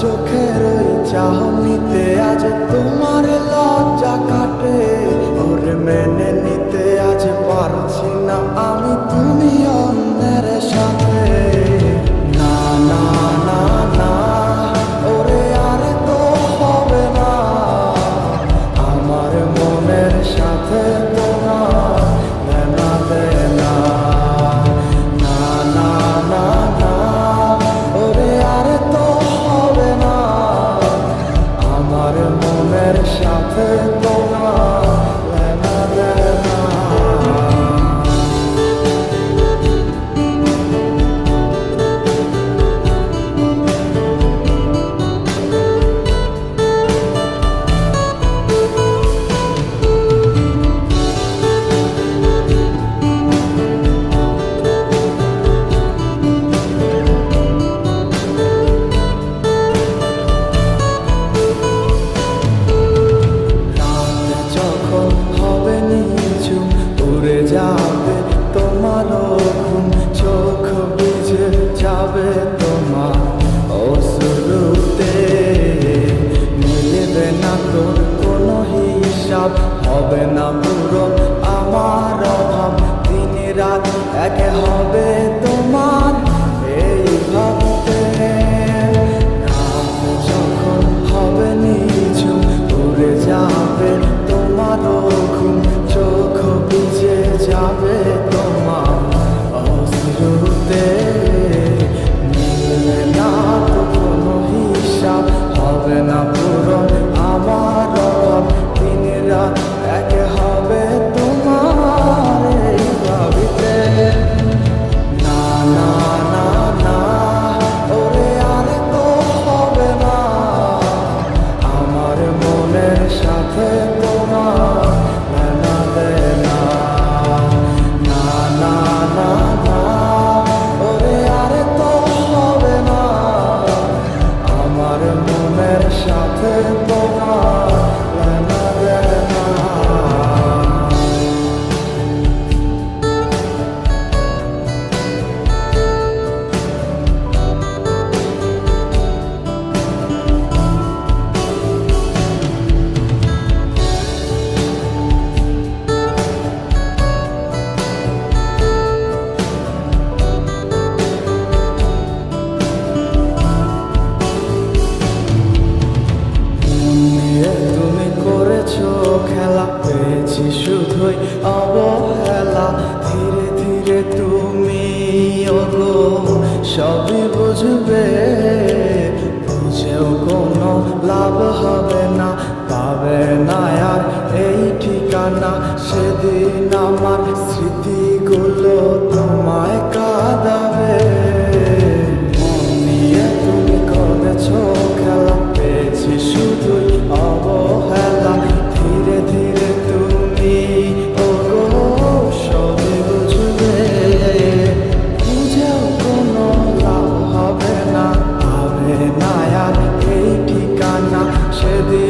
চোখের চাহ নিতে আজ তোমার লজ্জা কাটে। ওর মেনে নিতে আজ পারছি না আমি তুমি অন্যের সাথে। না না না ওরে তো হবে না। আমার মনের সাথে একে হবে তো সেদিন